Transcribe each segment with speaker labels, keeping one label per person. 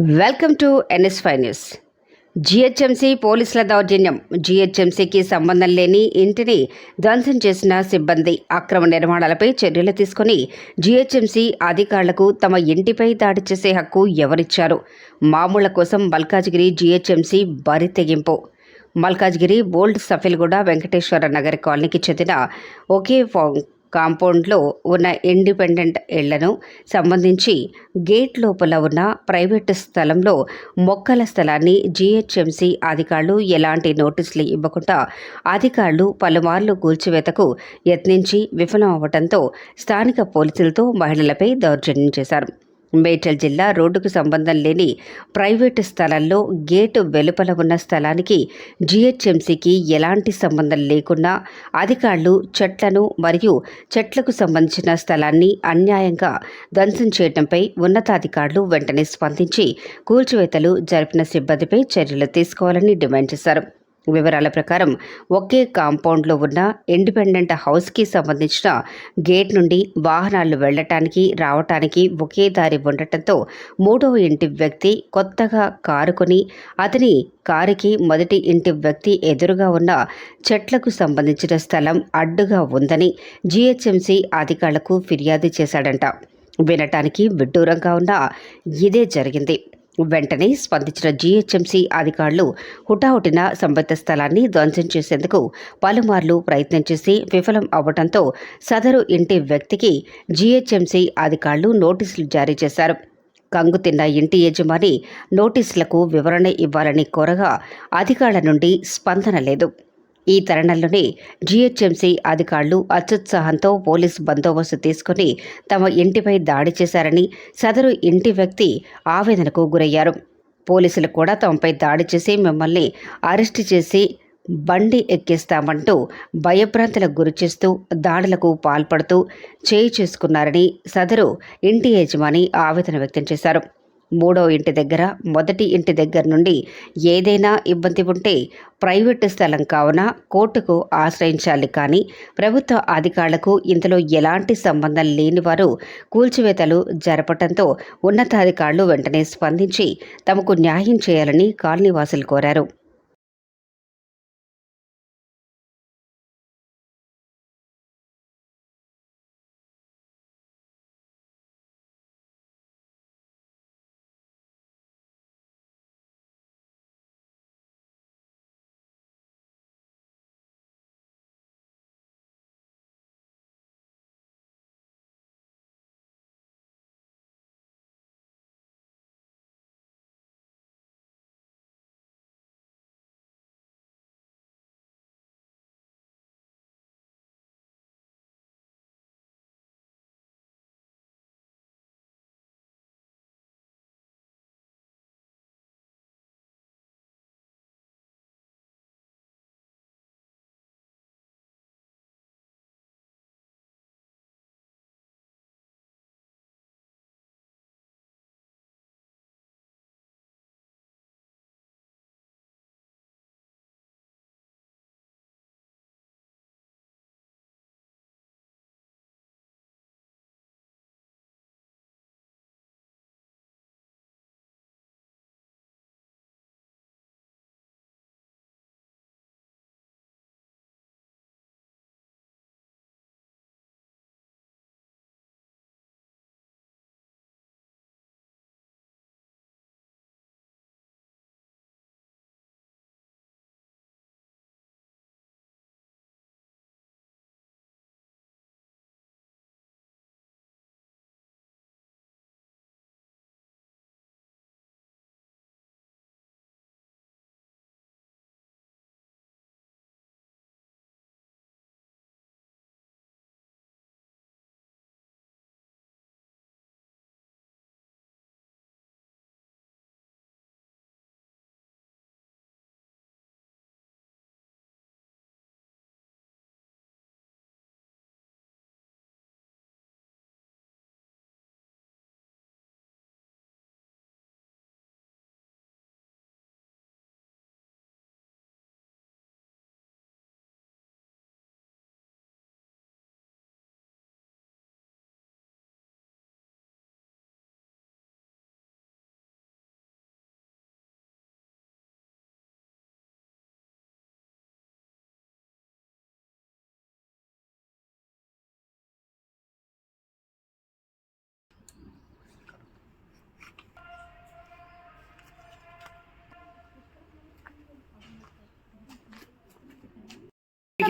Speaker 1: Welcome to ఎన్ఎస్ఫై news. GHMC పోలీసుల దౌర్జన్యం. జిహెచ్ఎంసీకి సంబంధం లేని ఇంటిని ధ్వంసం చేసిన సిబ్బంది అక్రమ నిర్మాణాలపై చర్యలు తీసుకుని జిహెచ్ఎంసీ అధికారులకు తమ ఇంటిపై దాడి చేసే హక్కు ఎవరిచ్చారు? మామూళ్ళ కోసం మల్కాజ్గిరి జిహెచ్ఎంసీ బరి తెగింపు. మల్కాజ్గిరి బోల్డ్ సఫిల్గూడ వెంకటేశ్వర నగర్ కాలనీకి చెందిన ఒకే కాంపౌండ్లో ఉన్న ఇండిపెండెంట్ ఇళ్ళను సంబంధించి గేట్ లోపల ఉన్న ప్రైవేటు స్థలంలో మొక్కల స్థలాన్ని జీహెచ్ఎంసీ అధికారులు ఎలాంటి నోటీసులు ఇవ్వకుండా అధికారులు పలుమార్లు కూల్చివేతకు యత్నించి విఫలం అవ్వడంతో స్థానిక పోలీసులతో మహిళలపై దౌర్జన్యం చేశారు. మేడ్చల్ జిల్లా రోడ్డుకు సంబంధం లేని ప్రైవేటు స్థలంలో గేటు వెలుపల ఉన్న స్థలానికి జీహెచ్ఎంసీకి ఎలాంటి సంబంధం లేకుండా అధికారులు చెట్లను మరియు చెట్లకు సంబంధించిన స్థలాన్ని అన్యాయంగా ధ్వంసం చేయడంపై ఉన్నతాధికారులు వెంటనే స్పందించి కూల్చివేతలు జరిపిన సిబ్బందిపై చర్యలు తీసుకోవాలని డిమాండ్ చేశారు. వివరాల ప్రకారం ఒకే కాంపౌండ్లో ఉన్న ఇండిపెండెంట్ హౌస్కి సంబంధించిన గేట్ నుండి వాహనాలు వెళ్ళటానికి రావటానికి ఒకే దారి ఉండటంతో మూడవ ఇంటి వ్యక్తి కొత్తగా కారు కొని అతని కారుకి మొదటి ఇంటి వ్యక్తి ఎదురుగా ఉన్న చెట్లకు సంబంధించిన స్థలం అడ్డుగా ఉందని జీహెచ్ఎంసీ అధికారులకు ఫిర్యాదు చేశాడంట. వినటానికి విడ్డూరంగా ఉన్న ఇదే జరిగింది. వెంటనే స్పందించిన జీహెచ్ఎంసీ అధికారులు హుటాహుటిన సంబంధిత స్థలాన్ని ధ్వంసం చేసేందుకు పలుమార్లు ప్రయత్నం చేసి విఫలం అవ్వడంతో సదరు ఇంటి వ్యక్తికి జీహెచ్ఎంసీ అధికారులు నోటీసులు జారీ చేశారు. కంగు తిన్న ఇంటి యజమాని నోటీసులకు వివరణ ఇవ్వాలని కోరగా అధికారుల నుండి స్పందన లేదు. ఈ తరుణంలోనే జీహెచ్ఎంసీ అధికారులు అత్యుత్సాహంతో పోలీస్ బందోబస్తు తీసుకుని తమ ఇంటిపై దాడి చేశారని సదరు ఇంటి వ్యక్తి ఆవేదనకు గురయ్యారు. పోలీసులు కూడా తమపై దాడి చేసి మిమ్మల్ని అరెస్టు చేసి బండి ఎక్కిస్తామంటూ భయభ్రాంతులకు గురిచేస్తూ దాడులకు పాల్పడుతూ చేయి చేసుకున్నారని సదరు ఇంటి యజమాని ఆవేదన వ్యక్తం చేశారు. మూడో ఇంటి దగ్గర మొదటి ఇంటి దగ్గర నుండి ఏదైనా ఇబ్బంది ఉంటే ప్రైవేటు స్థలం కావున కోర్టుకు ఆశ్రయించాలి. కానీ ప్రభుత్వ అధికారులకు ఇందులో ఎలాంటి సంబంధం లేని వారు కూల్చివేతలు జరపడంతో ఉన్నతాధికారులు వెంటనే స్పందించి తమకు న్యాయం చేయాలని కాలనీవాసులు కోరారు.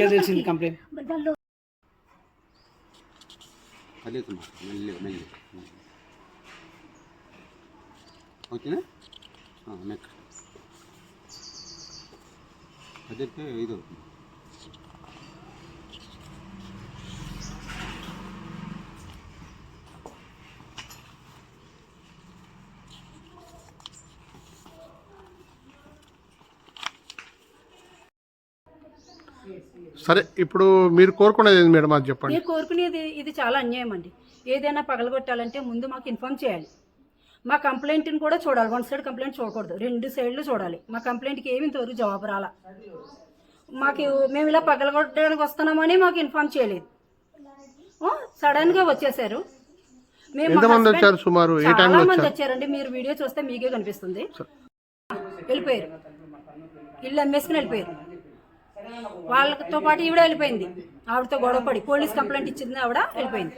Speaker 2: మీకే తెలిసింది కంప్లైంట్.
Speaker 3: ఓకేనా? నెక్స్ట్. అదైతే ఇది అవుతుంది.
Speaker 4: సరే ఇప్పుడు మీరు కోరుకునేది మేడం? అది చెప్పండి.
Speaker 5: మీరు కోరుకునేది ఇది చాలా అన్యాయం అండి. ఏదైనా పగలగొట్టాలంటే ముందు మాకు ఇన్ఫామ్ చేయాలి. మా కంప్లైంట్ని కూడా చూడాలి. వన్ సైడ్ కంప్లైంట్ చూడకూడదు. రెండు సైడ్లు చూడాలి. మా కంప్లైంట్కి ఏమి ఇంతవరకు జవాబు రాలా. మాకు మేము ఇలా పగలగొట్టడానికి వస్తున్నామని మాకు ఇన్ఫామ్ చేయలేదు. సడన్గా వచ్చేసారు. మేము
Speaker 4: ఎంతమంది వచ్చారు సుమారు? ఏ
Speaker 5: చాలా
Speaker 4: టైంలో
Speaker 5: మంది
Speaker 4: వచ్చారు?
Speaker 5: వచ్చారండి. మీరు వీడియో చూస్తే మీకే కనిపిస్తుంది. వెళ్ళిపోయారు. ఇల్లు అమ్మేసుకుని వెళ్ళిపోయారు. వాళ్ళతో పాటు ఈవిడ వెళ్ళిపోయింది. ఆవిడతో గొడవపడి పోలీస్ కంప్లైంట్ ఇచ్చింది ఆవిడ వెళ్ళిపోయింది.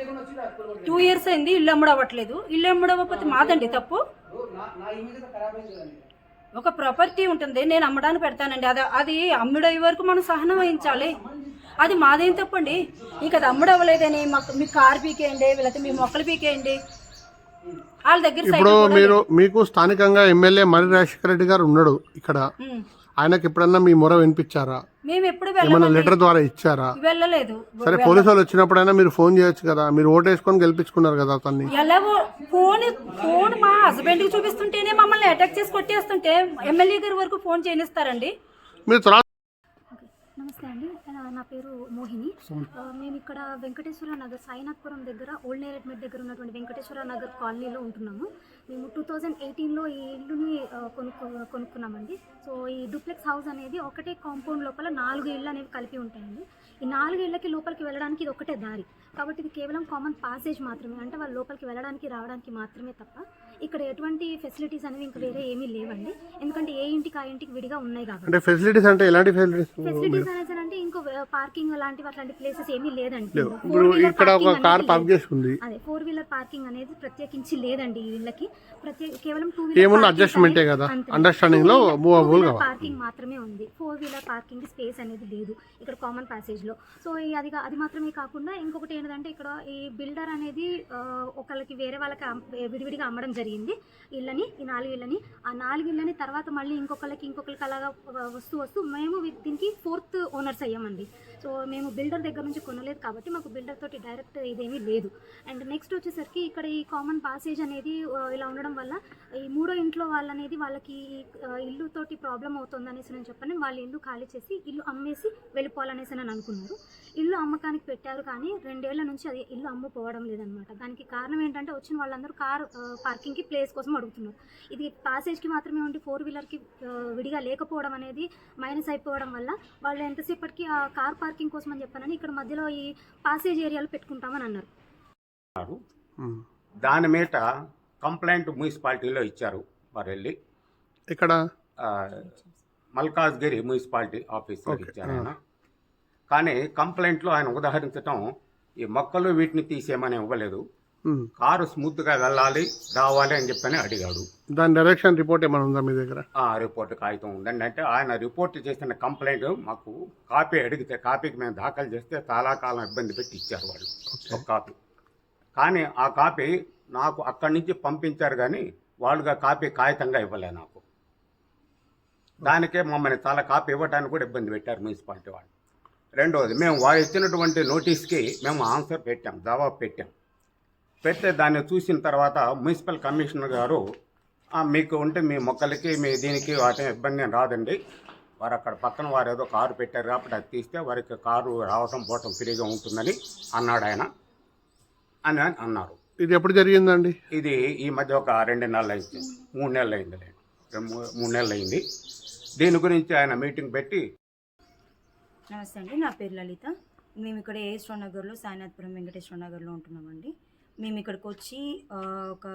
Speaker 5: టూ ఇయర్స్ అయింది ఇల్లు అమ్ముడు అవ్వట్లేదు ఇల్లు అమ్ముడు అవ్వకపోతే మాదండి తప్పు. ఒక ప్రాపర్టీ ఉంటుంది నేను అమ్మడానికి పెడతానండి. అది అది అమ్ముడయ్యే వరకు మనం సహనం వహించాలి. అది మాదేం తప్పండి? ఇక అది అమ్ముడు అవ్వలేదని మాకు మీ కార్ పీకేయండి లేకపోతే మీ మొక్కలు పీకేయండి. వాళ్ళ దగ్గర
Speaker 4: ఇప్పుడు మీరు మీకు స్థానికంగా ఎమ్మెల్యే మర్రి రాజశేఖర రెడ్డి గారు ఉన్నాడు ఇక్కడ. ఆయనకి ఎప్పుడన్నా మీ మొర వినిపించారా?
Speaker 5: మేము ఎప్పుడు
Speaker 4: ఏమైనా లెటర్ ద్వారా ఇచ్చారా?
Speaker 5: వెళ్ళలేదు.
Speaker 4: సరే పోలీసు వాళ్ళు వచ్చినప్పుడైనా మీరు ఫోన్ చేయొచ్చు కదా. మీరు ఓటు వేసుకొని గెలిపించుకున్నారు కదా అతన్ని.
Speaker 5: ఫోన్ ఫోన్ మా హస్బెండ్కి చూపిస్తుంటేనే మమ్మల్ని అటాక్ చేసి కొట్టేస్తుంటే ఎమ్మెల్యే గారి వరకు ఫోన్ చేయనిస్తారండి.
Speaker 4: మీరు తర్వాత
Speaker 6: నమస్తే అండి. నా పేరు మోహిని. మేము ఇక్కడ వెంకటేశ్వర నగర్ సాయినాథ్పురం దగ్గర ఓల్డ్ నేరెడ్మెట్ దగ్గర ఉన్నటువంటి వెంకటేశ్వర నగర్ కాలనీలో ఉంటున్నాము. మేము టూ థౌజండ్ ఎయిటీన్లో ఈ ఇల్లుని కొనుక్కో కొనుక్కున్నామండి. సో ఈ డూప్లెక్స్ హౌస్ అనేది ఒకటే కాంపౌండ్ లోపల నాలుగు ఇళ్ళు అనేవి కలిపి ఉంటాయండి. ఈ నాలుగు ఇళ్ళకి లోపలికి వెళ్ళడానికి ఇది ఒకటే దారి. కాబట్టి ఇది కేవలం కామన్ పాసేజ్ మాత్రమే. అంటే వాళ్ళు లోపలికి వెళ్ళడానికి రావడానికి మాత్రమే తప్ప ఇక్కడ ఎటువంటి ఫెసిలిటీస్ అనేవి ఇంకా వేరే ఏమీ లేవండి. ఎందుకంటే ఏ ఇంటికి ఆ ఇంటికి విడిగా ఉన్నాయి కాబట్టి.
Speaker 4: అంటే ఫెసిలిటీస్ అంటే ఎలాంటి ఫెసిలిటీస్
Speaker 6: ఫెసిలిటీస్ అంటే ఇంకో పార్కింగ్ అలాంటివి అట్లాంటి ప్లేసెస్ ఏమీ లేదండి.
Speaker 4: ఇప్పుడు ఇక్కడ ఒక కార్ పార్క్
Speaker 6: లేదు.
Speaker 4: చేసి ఉంది
Speaker 6: అదే ఫోర్ వీలర్ పార్కింగ్ అనేది ప్రత్యేకించి లేదండి ఈ వీళ్ళకి ప్రత్యేక కేవలం టూ
Speaker 4: ఏమున్నా ఏ కదా. Understanding లో కావాలి.
Speaker 6: పార్కింగ్ మాత్రమే ఉంది. ఫోర్ వీలర్ పార్కింగ్ స్పేస్ అనేది లేదు ఇక్కడ కామన్ ప్యాసేజ్లో. సో అది అది మాత్రమే కాకుండా ఇంకొకటి ఏంటంటే ఇక్కడ ఈ బిల్డర్ అనేది ఒకళ్ళకి వేరే వాళ్ళకి విడివిడిగా అమ్మడం జరిగింది. ఇళ్ళని ఈ నాలుగు ఇళ్ళని. ఆ నాలుగు ఇళ్ళని తర్వాత మళ్ళీ ఇంకొకళ్ళకి ఇంకొకరికి అలాగా వస్తూ వస్తూ మేము దీనికి ఫోర్త్ ఓనర్స్ అయ్యామండి. సో మేము బిల్డర్ దగ్గర నుంచి కొనలేదు కాబట్టి మాకు బిల్డర్ తోటి డైరెక్ట్ ఇదేమీ లేదు. అండ్ నెక్స్ట్ వచ్చేసరికి ఇక్కడ ఈ కామన్ పాసేజ్ అనేది ఇలా ఉండడం వల్ల ఈ మూడో ఇంట్లో వాళ్ళనేది వాళ్ళకి ఇల్లు తోటి ప్రాబ్లం అవుతుంది అనేసి నేను చెప్పాను. వాళ్ళ ఇల్లు ఖాళీ చేసి ఇల్లు అమ్మేసి వెళ్ళిపోవాలనేసి అని అనుకున్నారు. ఇల్లు అమ్మకానికి పెట్టారు కానీ రెండేళ్ళ నుంచి అది ఇల్లు అమ్ముకోవడం లేదనమాట. దానికి కారణం ఏంటంటే వచ్చిన వాళ్ళందరూ కారు పార్కింగ్ పార్కింగ్కి ప్లేస్ కోసం అడుగుతున్నారు. ఇది పాసేజ్కి మాత్రమే ఉండి ఫోర్ వీలర్కి విడిగా లేకపోవడం అనేది మైనస్ అయిపోవడం వల్ల వాళ్ళు ఎంతసేపటికి ఆ కార్ పార్కింగ్ కోసం అని చెప్పానని ఇక్కడ మధ్యలో ఈ పాసేజ్ ఏరియాలో పెట్టుకుంటామని అన్నారు.
Speaker 7: దాని మీద కంప్లైంట్ మున్సిపాలిటీలో ఇచ్చారు వారు వెళ్ళి.
Speaker 4: ఇక్కడ
Speaker 7: మల్కాజ్గిరి మున్సిపాలిటీ ఆఫీసర్
Speaker 4: Okay.
Speaker 7: ఇచ్చారు ఆయన. కానీ కంప్లైంట్లో ఆయన ఉదాహరించటం ఈ మొక్కలు వీటిని తీసేయమని ఇవ్వలేదు. కారు స్మూత్గా వెళ్ళాలి రావాలి అని చెప్పని అడిగాడు.
Speaker 4: దాని డైరెక్షన్ రిపోర్ట్ ఏమైనా ఉందా మీ దగ్గర?
Speaker 7: ఆ రిపోర్ట్ కాగితం ఉందండి. అంటే ఆయన రిపోర్ట్ చేసిన కంప్లైంట్ మాకు కాపీ అడిగితే కాపీకి మేము దాఖలు చేస్తే చాలా కాలం ఇబ్బంది పెట్టి ఇచ్చారు వాళ్ళు. ఒక కాపీ. కానీ ఆ కాపీ నాకు అక్కడి నుంచి పంపించారు కానీ వాళ్ళుగా కాపీ కాగితంగా ఇవ్వలే నాకు. దానికే మమ్మల్ని చాలా కాపీ ఇవ్వడానికి కూడా ఇబ్బంది పెట్టారు మున్సిపాలిటీ వాళ్ళు. రెండవది మేము వారు ఇచ్చినటువంటి నోటీస్కి మేము ఆన్సర్ పెట్టాం జవాబు పెట్టాం. పెడితే దాన్ని చూసిన తర్వాత మున్సిపల్ కమిషనర్ గారు "ఆ, మీకు ఉంటే మీ మొక్కలకి మీ దీనికి వాటి ఇబ్బంది ఏం రాదండి. వారు అక్కడ పక్కన వారు ఏదో కారు పెట్టారు కాబట్టి అది తీస్తే వారికి కారు రావటం పోవటం ఫ్రీగా ఉంటుందని అన్నాడు ఆయన. అని అన్నారు.
Speaker 4: ఇది ఎప్పుడు జరిగిందండి?
Speaker 7: ఇది ఈ మధ్య ఒక రెండు నెలలు అయింది మూడు నెలలు అయింది మూడు నెలలు అయింది దీని గురించి ఆయన మీటింగ్ పెట్టి
Speaker 8: నమస్తే అండి. నా పేరు లలిత. మేము ఇక్కడ ఏఎస్ట్రో నగర్లో సాయినాథ్పురం వెంకటేశ్వర నగర్లో ఉంటున్నామండి. మేము ఇక్కడికి వచ్చి ఒక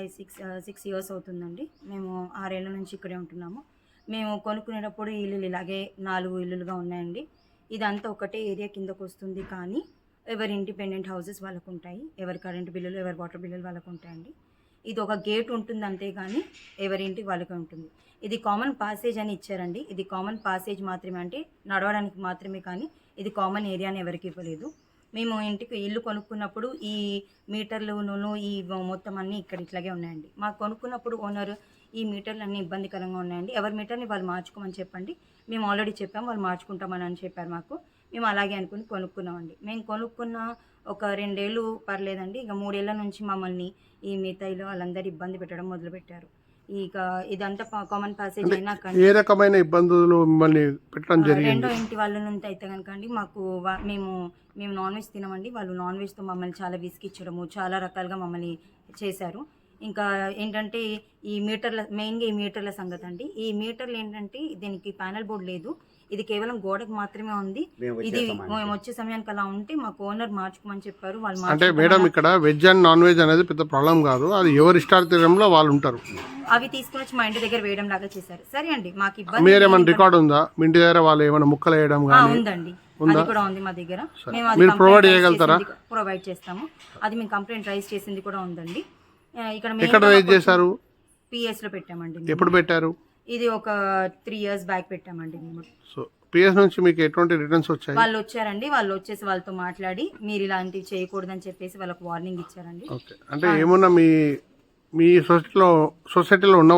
Speaker 8: ఐ సిక్స్ సిక్స్ ఇయర్స్ అవుతుందండి. మేము ఆరేళ్ళ నుంచి ఇక్కడే ఉంటున్నాము. మేము కొనుక్కునేటప్పుడు ఇల్లులు ఇలాగే నాలుగు ఇల్లులుగా ఉన్నాయండి. ఇదంతా ఒకటే ఏరియా కిందకు వస్తుంది కానీ ఎవరి ఇండిపెండెంట్ హౌసెస్ వాళ్ళకు ఉంటాయి ఎవరి కరెంట్ బిల్లులు ఎవరి వాటర్ బిల్లులు వాళ్ళకు ఉంటాయండి. ఇది ఒక గేట్ ఉంటుంది అంతేగాని ఎవరి వాళ్ళకి ఉంటుంది. ఇది కామన్ పాసేజ్ అని ఇచ్చారండి. ఇది కామన్ పాసేజ్ మాత్రమే అంటే నడవడానికి మాత్రమే కానీ ఇది కామన్ ఏరియా అని ఎవరికి ఇవ్వలేదు. మేము ఇంటికి ఇల్లు కొనుక్కున్నప్పుడు ఈ మీటర్లును ఈ మొత్తం అన్నీ ఇక్కడ ఇట్లాగే ఉన్నాయండి. మాకు కొనుక్కున్నప్పుడు ఓనర్ ఈ మీటర్లు అన్నీ ఇబ్బందికరంగా ఉన్నాయండి. ఎవరి మీటర్ని వాళ్ళు మార్చుకోమని చెప్పండి. మేము ఆల్రెడీ చెప్పాం వాళ్ళు మార్చుకుంటామని అని చెప్పారు మాకు. మేము అలాగే అనుకుని కొనుక్కున్నామండి. మేము కొనుక్కున్న ఒక రెండేళ్ళు పర్లేదండి. ఇక మూడేళ్ళ నుంచి మమ్మల్ని ఈ మిగతాయిలో వాళ్ళందరూ ఇబ్బంది పెట్టడం మొదలుపెట్టారు. ఇక ఇదంతా కామన్ ప్యాసేజ్ అయినా
Speaker 4: ఏ రకమైన ఇబ్బందులు మిమ్మల్ని పెట్టడం
Speaker 8: ఆ, రెండో
Speaker 4: జరిగింది
Speaker 8: ఇంటి వాళ్ళ నుండి అయితే కనుక అండి మాకు మేము మేము నాన్ వెజ్ తినమండి. వాళ్ళు నాన్ వెజ్తో మమ్మల్ని చాలా విసిగిచ్చడము చాలా రకాలుగా మమ్మల్ని చేశారు. ఇంకా ఏంటంటే ఈ మీటర్ల మెయిన్గా ఈ మీటర్ల సంగతి అండి. ఈ మీటర్లు ఏంటంటే దీనికి ప్యానల్ బోర్డు లేదు. ఇది కేవలం గోడకు మాత్రమే ఉంది ఇది. మేము వచ్చే సమయానికి అలా ఉంటే మాకు ఓనర్ మార్చుకోమని చెప్పారు వాళ్ళు
Speaker 4: అంటే. మేడం ఇక్కడ వెజ్ అండ్ నాన్ వెజ్ అనేది పెద్ద ప్రాబ్లం కాదు అది ఎవరి ఇష్టార్థంలో వాళ్ళు ఉంటారు
Speaker 8: అవి తీసుకుని వచ్చి మా ఇంటి దగ్గర వేయడం లాగా చేశారు సరే అండి మాకు ఇబ్బంది
Speaker 4: మీరేమైనా. రికార్డ్ ఉందా మీ ఇంటి దగ్గర వాళ్ళు ఏమైనా ముక్కలు వేయడం
Speaker 8: ఉందండి
Speaker 4: ఉందా?
Speaker 8: అది కూడా ఉంది మా దగ్గర. మేము అది రైజ్
Speaker 4: చేయగలుగుతారా?
Speaker 8: ప్రొవైడ్ చేస్తాము అది మేము కంప్లైంట్ రైజ్ చేసింది కూడా ఉందండి ఇక్కడ
Speaker 4: ఎక్కడ రేజ్ చేశారు
Speaker 8: పిఎస్లో పెట్టామండి.
Speaker 4: ఎప్పుడు పెట్టారు
Speaker 8: ఇది ఒక త్రీ ఇయర్స్ బ్యాక్ పెట్టామండి మేము.
Speaker 4: సో పిఎస్ నుంచి మీకు ఎటువంటి రిటర్న్స్ వచ్చాయి?
Speaker 8: వాళ్ళు వచ్చారండి. వాళ్ళు వచ్చేసి వాళ్ళతో మాట్లాడి మీరు ఇలాంటివి చేయకూడదని చెప్పేసి వాళ్ళకి వార్నింగ్ ఇచ్చారండి.
Speaker 4: ఓకే అంటే ఏమన్నా మీ మీ సొసైటీలో సొసైటీలో ఉన్న